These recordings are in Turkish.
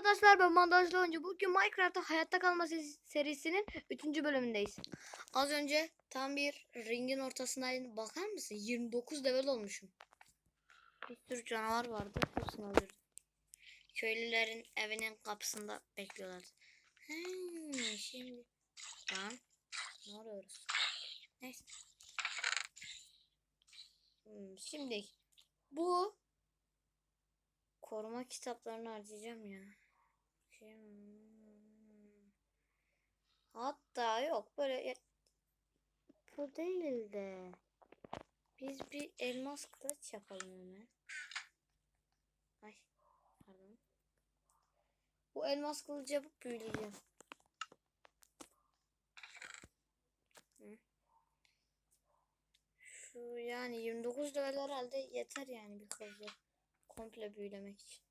Arkadaşlar ben Mandajlı Oyuncu. Bugün Minecraft'ta hayatta kalma se- serisinin 3. bölümündeyiz. Az önce tam bir ringin ortasındaydım. Bakar mısın? 29 level olmuşum. Bir sürü canavar vardı. Hepsini öldürdüm. Köylülerin evinin kapısında bekliyorlardı. Hmm, şimdi... Lan. Ne oluyoruz? Hmm, şimdi bu koruma kitaplarını harcayacağım ya. Bakayım. Hatta yok böyle bu değil de biz bir elmas kılıç yapalım hemen. Ay pardon. Bu elmas kılıcı yapıp büyüleyeceğim. Şu yani 29 level herhalde yeter yani bir kılıcı komple büyülemek için.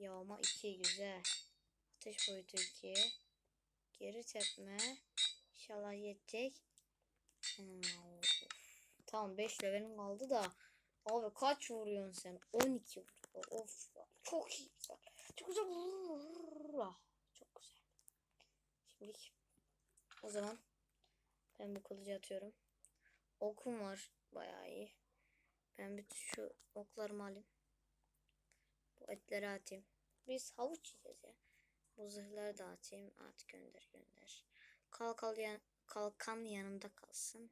Yağma 2 güzel. Ateş boyutu 2. Geri tepme. İnşallah yetecek. Hmm. Tamam 5 levelim kaldı da. Abi kaç vuruyorsun sen? 12 vuruyor. Of. Çok iyi güzel. Çok güzel. Çok güzel. Şimdi o zaman ben bu kılıcı atıyorum. Okum var. Bayağı iyi. Ben bir şu oklarımı alayım. Etleri atayım. Biz havuç yiyeceğiz ya. Bu zırhları da atayım. At gönder gönder. Kalkal yan, kalkan yanımda kalsın.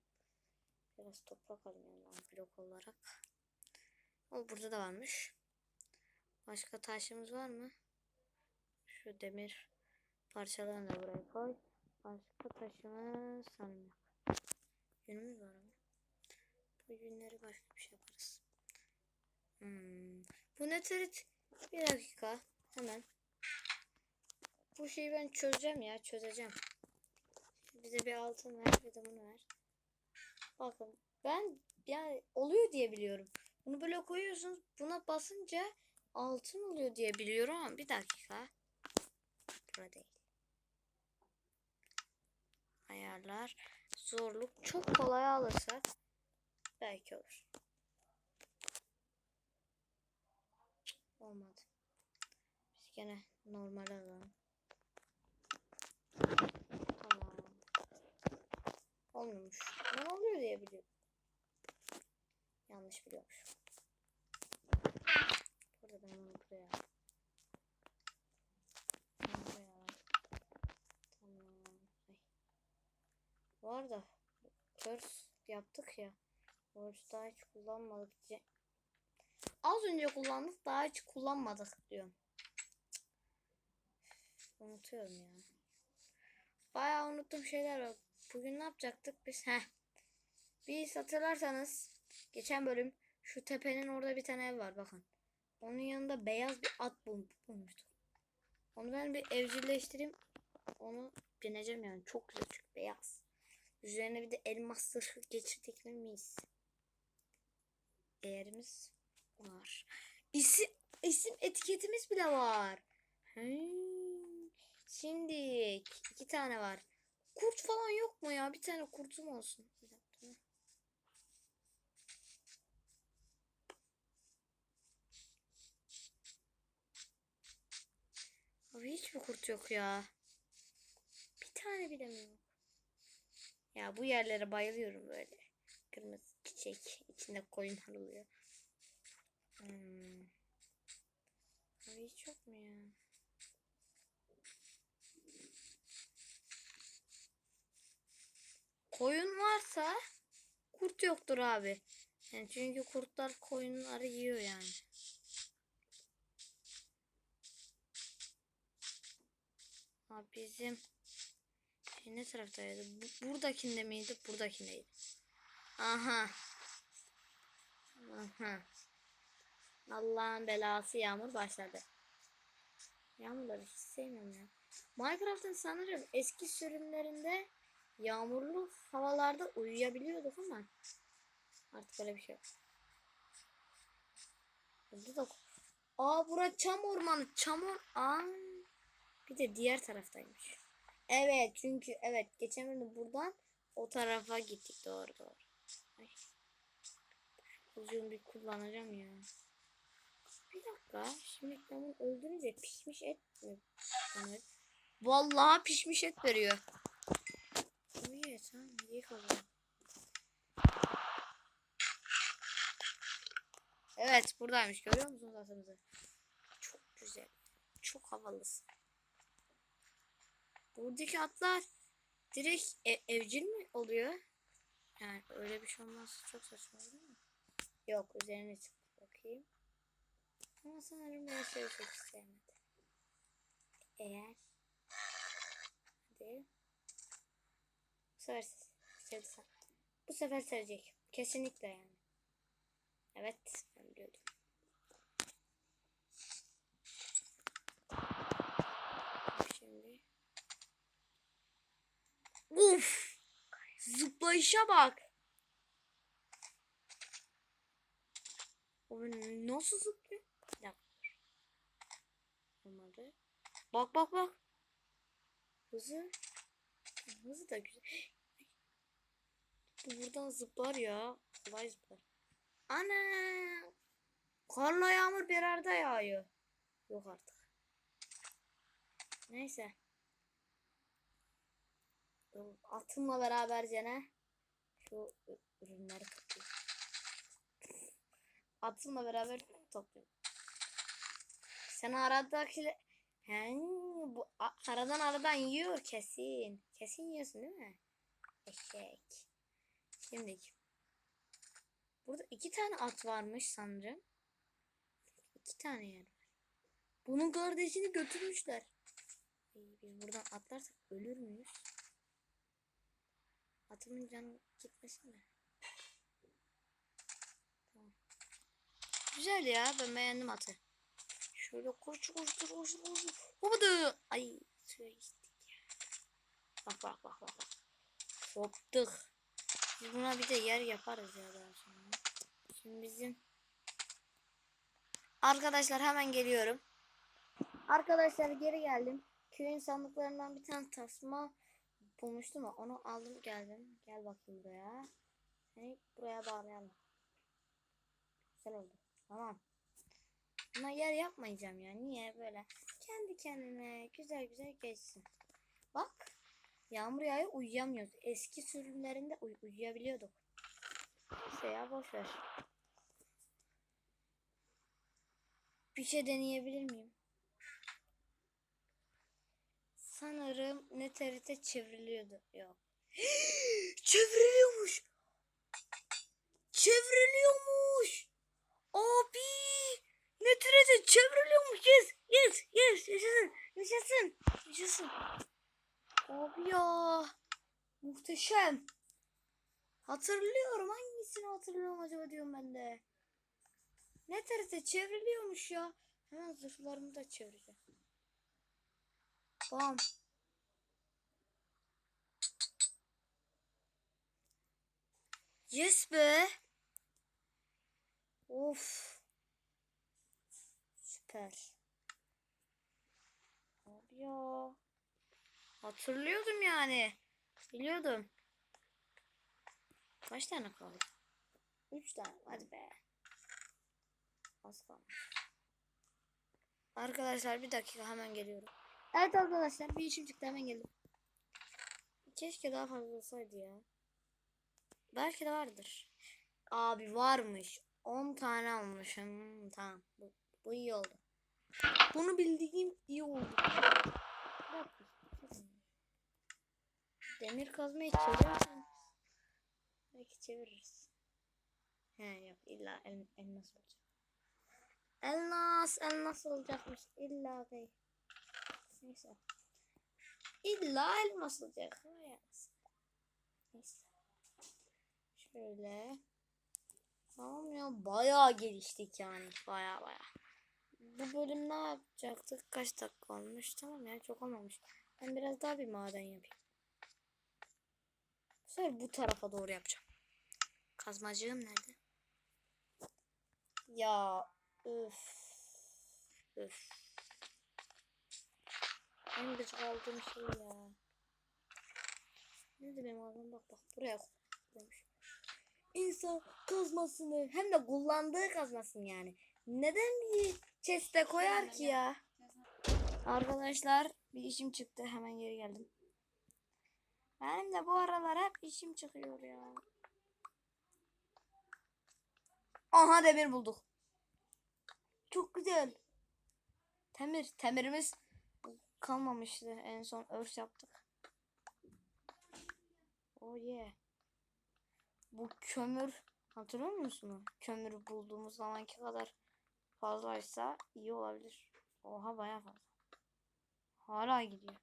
Biraz toprak alayım yanından blok olarak. O burada da varmış. Başka taşımız var mı? Şu demir parçalarını da buraya koy. Başka taşımız sanırım yok. Yünümüz var ama. Bu günleri başka bir şey yaparız. Hmm. Bu neterit bir dakika hemen. Bu şeyi ben çözeceğim ya çözeceğim. Bize bir altın ver bir de bunu ver. Bakın ben yani oluyor diye biliyorum. Bunu böyle koyuyorsunuz buna basınca altın oluyor diye biliyorum ama bir dakika. Burada değil. Ayarlar. Zorluk çok kolay alırsak belki olur. Olmadı. Biz gene normal alalım. Tamam. Olmuyormuş. Ne oluyor diye biliyorum. Yanlış biliyormuş. Burada ben onu buraya. Buraya. Tamam. Bu arada curse yaptık ya. Oruç daha hiç kullanmadık. Az önce kullandık daha hiç kullanmadık diyorum. Cık. Unutuyorum ya. Bayağı unuttuğum şeyler var. Bugün ne yapacaktık biz? Heh. Biz hatırlarsanız geçen bölüm şu tepenin orada bir tane ev var bakın. Onun yanında beyaz bir at bul bulmuştuk. Onu ben bir evcilleştireyim. Onu bineceğim yani. Çok güzel çünkü beyaz. Üzerine bir de elmas zırhı geçirdik mi miyiz? Değerimiz var. İsim, isim etiketimiz bile var. Şimdi iki tane var. Kurt falan yok mu ya? Bir tane kurtum olsun. Abi hiç mi kurt yok ya? Bir tane bile mi yok? Ya bu yerlere bayılıyorum böyle. Kırmızı çiçek. içinde koyunlar oluyor. Hmm. Abi hiç yok mu ya? Koyun varsa kurt yoktur abi. Yani çünkü kurtlar koyunları yiyor yani. Abi bizim şey ne taraftaydı? Bu, buradakinde miydi? Buradakindeydi. Aha. Aha. Allah'ın belası yağmur başladı. Yağmurları hiç sevmiyorum ya. Minecraft'ın sanırım eski sürümlerinde yağmurlu havalarda uyuyabiliyorduk ama artık öyle bir şey yok. Bu da Aa bura çam ormanı. Çam or Aa. Bir de diğer taraftaymış. Evet çünkü evet geçen bölüm buradan o tarafa gittik doğru doğru. Ay. Uzun bir kullanacağım ya. Bir dakika. Şimdi bunu öldürünce pişmiş et mi? bana? Vallahi pişmiş et veriyor. İyi tamam iyi kazandım. Evet buradaymış görüyor musunuz atımızı? Çok güzel. Çok havalısın. Buradaki atlar direkt e- evcil mi oluyor? Yani öyle bir şey olmaz. Çok saçma değil mi? Yok üzerine çıktı bakayım. Ama sanırım ben şey çok sevmedi. Eğer hadi bu sefer sevdi. Bu sefer sevecek. Kesinlikle yani. Evet ben biliyordum. Şimdi. Uf! Zıplayışa bak. O nasıl zıplıyor? Olmadı. Bak bak bak. Hızı. Hızı da güzel. Bu buradan zıplar ya. Kolay zıplar. Ana! Karla yağmur bir arada yağıyor. Yok artık. Neyse. Atımla beraberce ne? Şu ürünleri toplayayım. Atımla beraber topluyorum. Sen aradaki He, bu aradan aradan yiyor kesin. Kesin yiyorsun değil mi? Eşek. Şimdi burada iki tane at varmış sanırım. İki tane yer var. Bunun kardeşini götürmüşler. İyi, biz buradan atlarsak ölür müyüz? Atımın canı gitmesin de. Tamam. Güzel ya ben beğendim atı. Şöyle koş koş koş koş Ay suya ya. Bak bak bak bak. Koptuk. Biz buna bir de yer yaparız ya daha sonra. Şimdi bizim Arkadaşlar hemen geliyorum. Arkadaşlar geri geldim. Köyün sandıklarından bir tane tasma bulmuştum onu aldım geldim. Gel bakayım buraya. Seni buraya bağlayalım. Güzel oldu. Tamam. Buna yer yapmayacağım ya. Niye böyle? Kendi kendine güzel güzel geçsin. Bak. Yağmur yağıyor uyuyamıyoruz. Eski sürümlerinde uy uyuyabiliyorduk. Neyse ya boş ver. Bir şey deneyebilir miyim? Sanırım ne TRT çevriliyordu. Yok. Çevriliyormuş. Çevriliyormuş. Abi. Ne TRT çevriliyormuş. Yes. Yes. Yes. Yaşasın. Yaşasın. Yaşasın. Abi ya. Muhteşem. Hatırlıyorum. Hangisini hatırlıyorum acaba diyorum ben de. Ne TRT çevriliyormuş ya. Hemen zırhlarımı da çevireceğim. Bam. Yes be. Of. Süper. Abi ya. Hatırlıyordum yani. Biliyordum. Kaç tane kaldı? Üç tane. Hadi be. Az kalmış. Arkadaşlar bir dakika hemen geliyorum. Evet arkadaşlar bir işim çıktı hemen geldim. Keşke daha fazla olsaydı ya. Belki de vardır. Abi varmış. 10 tane almışım. Tamam. Bu, bu iyi oldu. Bunu bildiğim iyi oldu. Demir kazmayı çevirirsen belki çeviririz. He yok illa el, elmas olacak. Elmas elmas olacakmış illa ki. Neyse. İlla elmas olacak. Neyse. Şöyle. Tamam ya bayağı geliştik yani. Bayağı bayağı. Bu bölüm ne yapacaktık? Kaç dakika olmuş? Tamam ya çok olmamış. Ben biraz daha bir maden yapayım. Bu bu tarafa doğru yapacağım. Kazmacığım nerede? Ya öf. Öf. En gıcık aldığım şey ya. Nerede benim ağzım bak bak buraya koymuş. İnsan kazmasını hem de kullandığı kazmasını yani. Neden bir chest'e koyar ki ya? Arkadaşlar bir işim çıktı. Hemen geri geldim. Benim de bu aralar hep işim çıkıyor ya. Aha demir bulduk. Çok güzel. Temir. Temirimiz kalmamıştı. En son örs yaptık. Oh yeah. Bu kömür hatırlıyor musunuz? Kömürü bulduğumuz zamanki kadar fazlaysa iyi olabilir. Oha bayağı fazla. Hala gidiyor.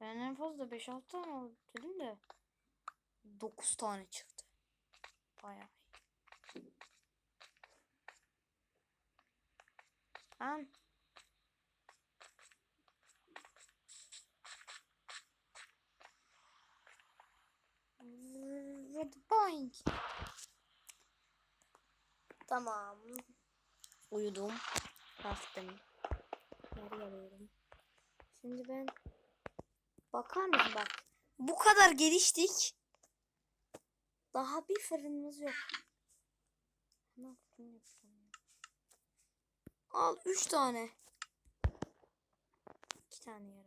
Ben en fazla 5-6 tane aldım dedim de 9 tane çıktı. Bayağı iyi. Lan. Tamam. Uyudum. Kalktım. Geri geliyorum. Şimdi ben bakar mısın bak. Bu kadar geliştik. Daha bir fırınımız yok. Al üç tane. İki tane yer.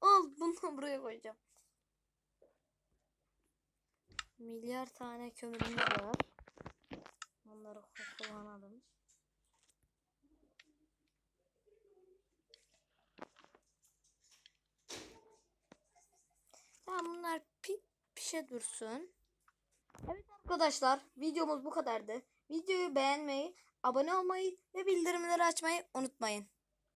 Al bunu buraya koyacağım. Milyar tane kömürümüz var. Onları kullanalım. Tamam bunlar pi pişe dursun. Evet arkadaşlar videomuz bu kadardı. Videoyu beğenmeyi, abone olmayı ve bildirimleri açmayı unutmayın.